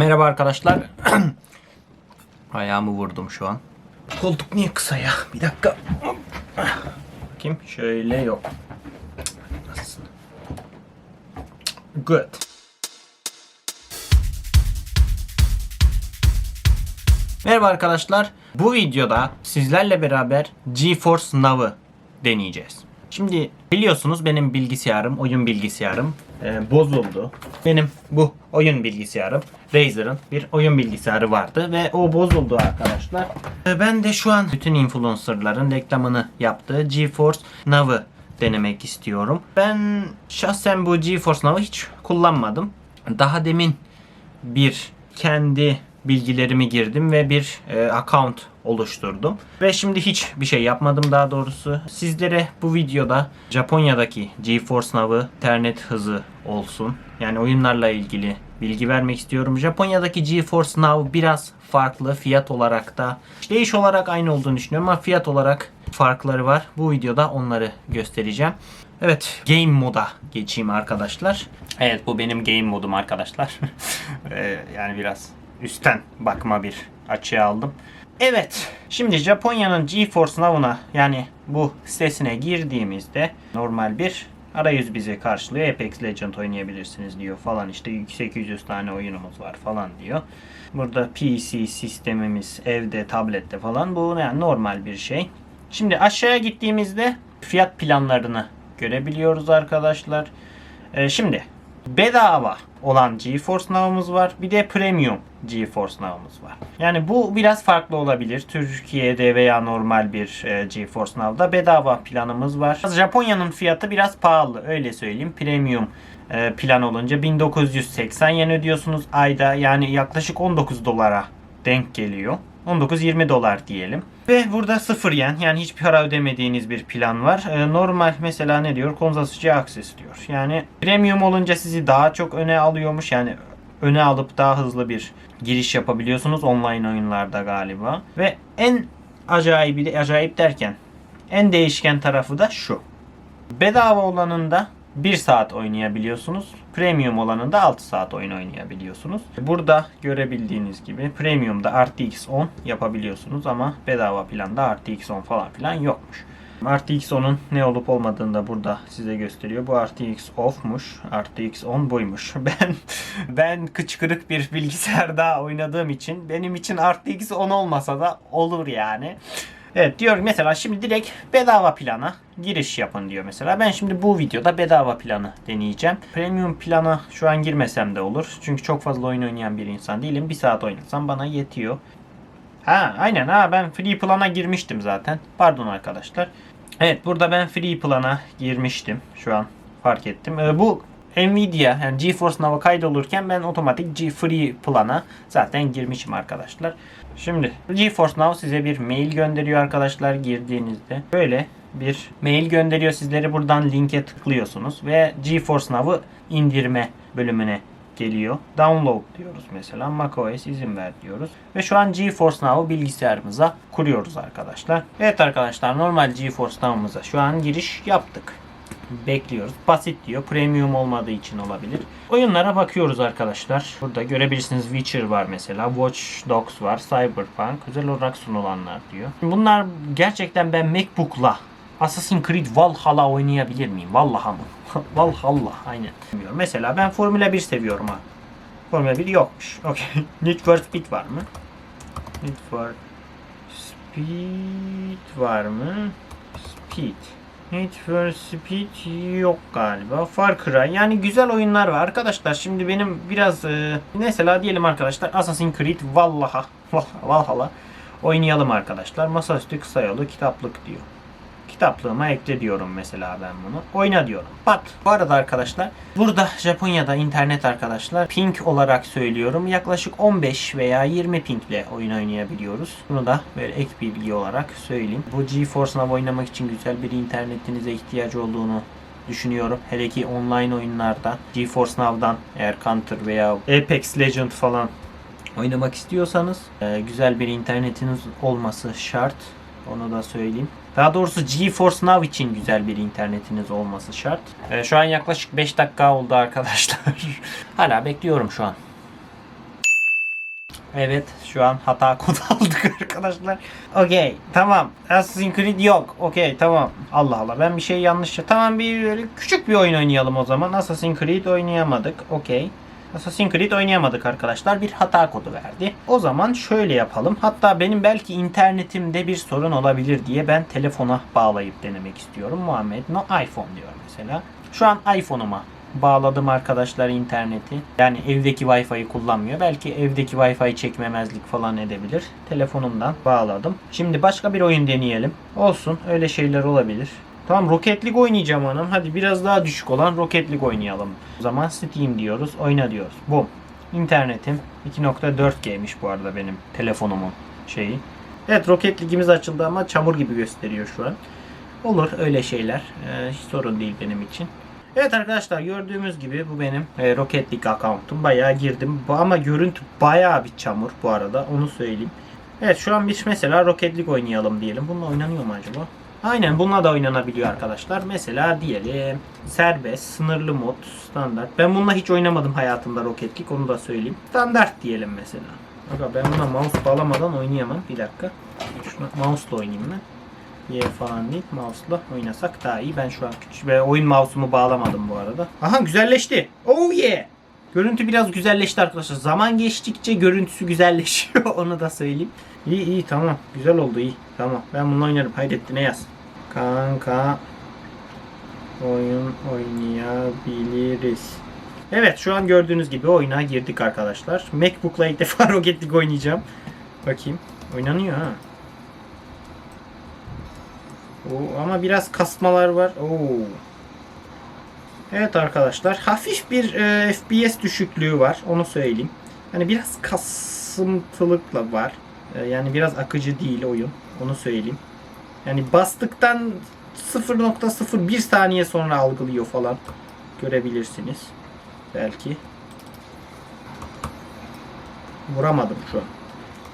Merhaba arkadaşlar. Ayağımı vurdum şu an. Koltuk niye kısa ya? Bir dakika. Bakayım. Şöyle yok. Nasılsın? Good. Merhaba arkadaşlar. Bu videoda sizlerle beraber GeForce Now'ı deneyeceğiz. Şimdi biliyorsunuz benim bilgisayarım, oyun bilgisayarım e, bozuldu. Benim bu oyun bilgisayarım Razer'ın bir oyun bilgisayarı vardı ve o bozuldu arkadaşlar. E, ben de şu an bütün influencerların reklamını yaptığı GeForce Now'ı denemek istiyorum. Ben şahsen bu GeForce Now'ı hiç kullanmadım. Daha demin bir kendi bilgilerimi girdim ve bir e, account oluşturdum. Ve şimdi hiç bir şey yapmadım daha doğrusu. Sizlere bu videoda Japonya'daki GeForce Now'ı internet hızı olsun. Yani oyunlarla ilgili bilgi vermek istiyorum. Japonya'daki GeForce Now biraz farklı fiyat olarak da değiş olarak aynı olduğunu düşünüyorum ama fiyat olarak farkları var. Bu videoda onları göstereceğim. Evet, game moda geçeyim arkadaşlar. Evet, bu benim game modum arkadaşlar. Ee, yani biraz üstten bakma bir açıya aldım. Evet, şimdi Japonya'nın GeForce Now'una yani bu sitesine girdiğimizde normal bir arayüz bizi karşılıyor. Apex Legend oynayabilirsiniz diyor falan işte 800 tane oyunumuz var falan diyor. Burada PC sistemimiz evde, tablette falan bu yani normal bir şey. Şimdi aşağıya gittiğimizde fiyat planlarını görebiliyoruz arkadaşlar. Ee, şimdi bedava olan GeForce Now'ımız var. Bir de Premium GeForce Now'ımız var. Yani bu biraz farklı olabilir. Türkiye'de veya normal bir e, GeForce Now'da bedava planımız var. Japonya'nın fiyatı biraz pahalı öyle söyleyeyim. Premium e, plan olunca 1980 yen ödüyorsunuz ayda. Yani yaklaşık 19 dolara denk geliyor. 19-20 dolar diyelim. Ve burada 0 yen yani hiçbir para ödemediğiniz bir plan var. Ee, normal mesela ne diyor? Konsantrasyon Access diyor. Yani premium olunca sizi daha çok öne alıyormuş. Yani öne alıp daha hızlı bir giriş yapabiliyorsunuz online oyunlarda galiba. Ve en acayibi acayip derken en değişken tarafı da şu. Bedava olanında 1 saat oynayabiliyorsunuz. Premium olanında 6 saat oyun oynayabiliyorsunuz. Burada görebildiğiniz gibi Premium'da RTX 10 yapabiliyorsunuz ama bedava planda RTX 10 falan filan yokmuş. RTX 10'un ne olup olmadığını da burada size gösteriyor. Bu RTX off'muş. RTX 10 buymuş. Ben ben kıçkırık bir bilgisayarda oynadığım için benim için RTX 10 olmasa da olur yani. Evet diyor mesela şimdi direkt bedava plana giriş yapın diyor mesela. Ben şimdi bu videoda bedava planı deneyeceğim. Premium plana şu an girmesem de olur. Çünkü çok fazla oyun oynayan bir insan değilim. Bir saat oynasam bana yetiyor. Ha aynen ha ben free plana girmiştim zaten. Pardon arkadaşlar. Evet burada ben free plana girmiştim. Şu an fark ettim. Ee, bu Nvidia yani GeForce Now'a kaydolurken ben otomatik G Free plana zaten girmişim arkadaşlar. Şimdi GeForce Now size bir mail gönderiyor arkadaşlar girdiğinizde. Böyle bir mail gönderiyor sizleri buradan linke tıklıyorsunuz ve GeForce Now'ı indirme bölümüne geliyor. Download diyoruz mesela. macOS izin ver diyoruz. Ve şu an GeForce Now'ı bilgisayarımıza kuruyoruz arkadaşlar. Evet arkadaşlar normal GeForce Now'ımıza şu an giriş yaptık bekliyoruz. Basit diyor. Premium olmadığı için olabilir. Oyunlara bakıyoruz arkadaşlar. Burada görebilirsiniz Witcher var mesela. Watch Dogs var. Cyberpunk. Özel olarak sunulanlar diyor. Bunlar gerçekten ben Macbook'la Assassin's Creed Valhalla oynayabilir miyim? Vallahi mı? Valhalla aynen. Bilmiyorum. Mesela ben Formula 1 seviyorum ha. Formula 1 yokmuş. Okey. Need for Speed var mı? Need for Speed var mı? Speed. Need for Speed yok galiba. Far Cry. Yani güzel oyunlar var. Arkadaşlar şimdi benim biraz e, mesela diyelim arkadaşlar Assassin's Creed Valhalla. Valhalla. Oynayalım arkadaşlar. Masaüstü kısa yolu kitaplık diyor. Kitaplığıma ekle diyorum mesela ben bunu. Oyna diyorum. Pat. Bu arada arkadaşlar burada Japonya'da internet arkadaşlar ping olarak söylüyorum. Yaklaşık 15 veya 20 pingle oyun oynayabiliyoruz. Bunu da böyle ek bilgi olarak söyleyeyim. Bu GeForce Now oynamak için güzel bir internetinize ihtiyacı olduğunu düşünüyorum. Hele ki online oyunlarda GeForce Now'dan eğer Counter veya Apex Legend falan oynamak istiyorsanız e, güzel bir internetiniz olması şart. Onu da söyleyeyim. Daha doğrusu GeForce Now için güzel bir internetiniz olması şart. E, şu an yaklaşık 5 dakika oldu arkadaşlar. Hala bekliyorum şu an. Evet şu an hata kodu aldık arkadaşlar. Okey tamam. Assassin's Creed yok. Okey tamam. Allah Allah ben bir şey yanlış. Tamam bir böyle küçük bir oyun oynayalım o zaman. Assassin's Creed oynayamadık. Okey. Assassin's Creed oynayamadık arkadaşlar. Bir hata kodu verdi. O zaman şöyle yapalım. Hatta benim belki internetimde bir sorun olabilir diye ben telefona bağlayıp denemek istiyorum. Muhammed no iPhone diyor mesela. Şu an iPhone'uma bağladım arkadaşlar interneti. Yani evdeki Wi-Fi'yi kullanmıyor. Belki evdeki Wi-Fi çekmemezlik falan edebilir. Telefonumdan bağladım. Şimdi başka bir oyun deneyelim. Olsun öyle şeyler olabilir. Tamam Rocket League oynayacağım hanım. Hadi biraz daha düşük olan Rocket League oynayalım. O zaman Steam diyoruz. Oyna diyoruz. Bum. İnternetim 2.4G'miş bu arada benim telefonumun şeyi. Evet Rocket League'imiz açıldı ama çamur gibi gösteriyor şu an. Olur öyle şeyler. Ee, hiç sorun değil benim için. Evet arkadaşlar gördüğümüz gibi bu benim e, Rocket League account'um. Bayağı girdim. Ama görüntü bayağı bir çamur bu arada. Onu söyleyeyim. Evet şu an biz mesela Rocket League oynayalım diyelim. Bununla oynanıyor mu acaba? Aynen bununla da oynanabiliyor arkadaşlar. Mesela diyelim serbest, sınırlı mod, standart. Ben bununla hiç oynamadım hayatımda Rocket League onu da söyleyeyim. Standart diyelim mesela. Aga ben buna mouse bağlamadan oynayamam. Bir dakika. Şunu mouse'la oynayayım ben. Y falan değil. Mouse'la oynasak daha iyi. Ben şu an küçük ve oyun mouse'umu bağlamadım bu arada. Aha güzelleşti. Oh yeah. Görüntü biraz güzelleşti arkadaşlar. Zaman geçtikçe görüntüsü güzelleşiyor. Onu da söyleyeyim. İyi iyi tamam. Güzel oldu iyi. Tamam. Ben bununla oynarım. Hayrettin ne yaz? Kanka oyun oynayabiliriz. Evet şu an gördüğünüz gibi oyuna girdik arkadaşlar. Macbook'la ilk defa Rocket League oynayacağım. Bakayım. Oynanıyor ha. Oo, ama biraz kasmalar var. Oo. Evet arkadaşlar hafif bir e, FPS düşüklüğü var onu söyleyeyim. Hani biraz kasıntılıkla var. E, yani biraz akıcı değil oyun onu söyleyeyim. Yani bastıktan 0.01 saniye sonra algılıyor falan. Görebilirsiniz. Belki. Vuramadım şu an.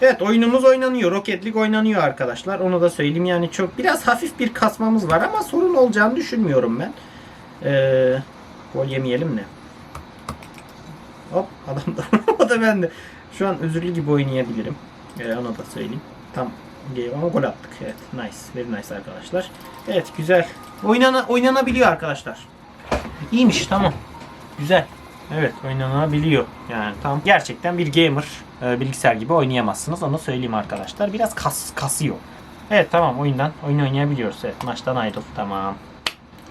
Evet oyunumuz oynanıyor. Rocket League oynanıyor arkadaşlar. Onu da söyleyeyim. Yani çok biraz hafif bir kasmamız var ama sorun olacağını düşünmüyorum ben. Ee, gol yemeyelim ne? Hop adam da vuramadı ben de. Şu an özürlü gibi oynayabilirim. Ee, onu da söyleyeyim. Tam ama gol attık. Evet nice. Very nice arkadaşlar. Evet güzel. Oynana, oynanabiliyor arkadaşlar. İyiymiş tamam. Güzel. Evet oynanabiliyor. Yani tam gerçekten bir gamer e, bilgisayar gibi oynayamazsınız. Onu söyleyeyim arkadaşlar. Biraz kas kasıyor. Evet tamam oyundan oyun oynayabiliyoruz. Evet maçtan ayrıl. Tamam.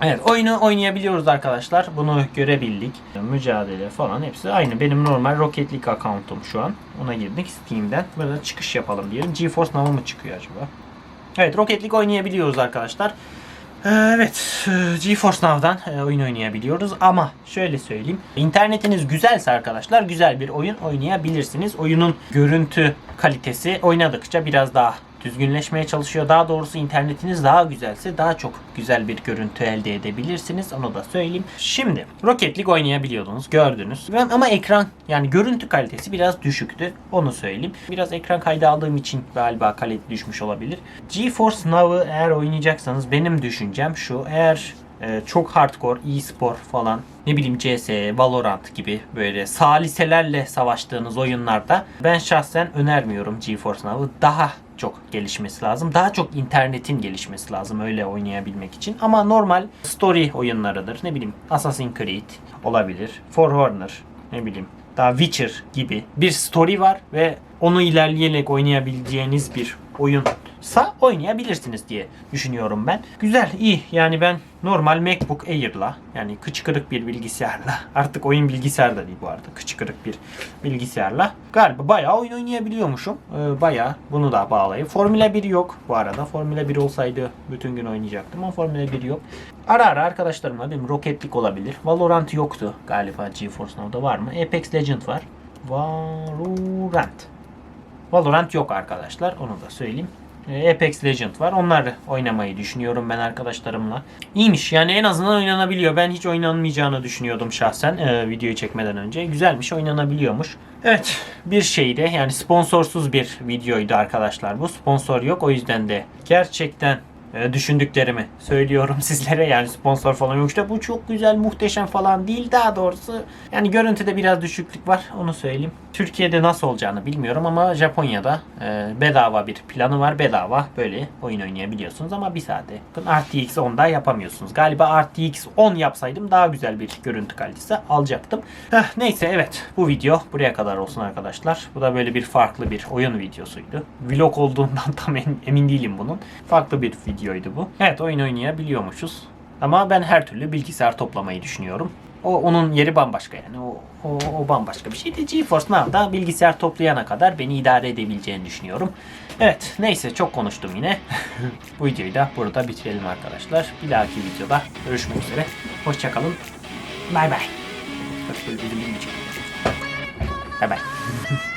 Evet oyunu oynayabiliyoruz arkadaşlar. Bunu görebildik. Mücadele falan hepsi aynı. Benim normal Rocket League account'um şu an. Ona girdik Steam'den. Böyle çıkış yapalım diyelim. GeForce Now mı çıkıyor acaba? Evet Rocket League oynayabiliyoruz arkadaşlar. Ee, Evet, e, GeForce Now'dan e, oyun oynayabiliyoruz ama şöyle söyleyeyim. İnternetiniz güzelse arkadaşlar güzel bir oyun oynayabilirsiniz. Oyunun görüntü kalitesi oynadıkça biraz daha düzgünleşmeye çalışıyor. Daha doğrusu internetiniz daha güzelse daha çok güzel bir görüntü elde edebilirsiniz. Onu da söyleyeyim. Şimdi Rocket League oynayabiliyordunuz gördünüz. Ama ekran yani görüntü kalitesi biraz düşüktü. Onu söyleyeyim. Biraz ekran kaydı aldığım için galiba kalite düşmüş olabilir. GeForce Now'ı eğer oynayacaksanız benim düşüncem şu. Eğer e, çok hardcore, e-spor falan ne bileyim CS, Valorant gibi böyle saliselerle savaştığınız oyunlarda ben şahsen önermiyorum GeForce Now'ı. Daha çok gelişmesi lazım. Daha çok internetin gelişmesi lazım öyle oynayabilmek için. Ama normal story oyunlarıdır. Ne bileyim Assassin's Creed olabilir. For Honor ne bileyim daha Witcher gibi bir story var ve onu ilerleyerek oynayabileceğiniz bir oyunsa oynayabilirsiniz diye düşünüyorum ben. Güzel, iyi. Yani ben normal MacBook Air'la yani kıç kırık bir bilgisayarla artık oyun bilgisayar da değil bu arada kıç kırık bir bilgisayarla galiba bayağı oyun oynayabiliyormuşum. Ee, bayağı bunu da bağlayıp. Formula 1 yok bu arada. Formula 1 olsaydı bütün gün oynayacaktım ama Formula 1 yok. Ara ara arkadaşlarımla benim Rocket League olabilir. Valorant yoktu galiba GeForce Now'da var mı? Apex Legend var. Valorant. Valorant yok arkadaşlar. Onu da söyleyeyim. E, Apex Legend var. Onları oynamayı düşünüyorum ben arkadaşlarımla. İyiymiş yani en azından oynanabiliyor. Ben hiç oynanmayacağını düşünüyordum şahsen e, videoyu çekmeden önce. Güzelmiş oynanabiliyormuş. Evet bir şeyde yani sponsorsuz bir videoydu arkadaşlar bu. Sponsor yok o yüzden de gerçekten düşündüklerimi söylüyorum sizlere. Yani sponsor falan yok işte bu çok güzel muhteşem falan değil daha doğrusu. Yani görüntüde biraz düşüklük var onu söyleyeyim. Türkiye'de nasıl olacağını bilmiyorum ama Japonya'da e, bedava bir planı var. Bedava böyle oyun oynayabiliyorsunuz ama bir saate yakın RTX 10'da yapamıyorsunuz. Galiba RTX 10 yapsaydım daha güzel bir görüntü kalitesi alacaktım. Heh, neyse evet bu video buraya kadar olsun arkadaşlar. Bu da böyle bir farklı bir oyun videosuydu. Vlog olduğundan tam emin, değilim bunun. Farklı bir videoydu bu. Evet oyun oynayabiliyormuşuz. Ama ben her türlü bilgisayar toplamayı düşünüyorum. O onun yeri bambaşka yani. O, o, o bambaşka bir şeydi. GeForce Now'da bilgisayar toplayana kadar beni idare edebileceğini düşünüyorum. Evet neyse çok konuştum yine. Bu videoyu da burada bitirelim arkadaşlar. Bir dahaki videoda görüşmek üzere. Hoşçakalın. Bay bay. Bay bay.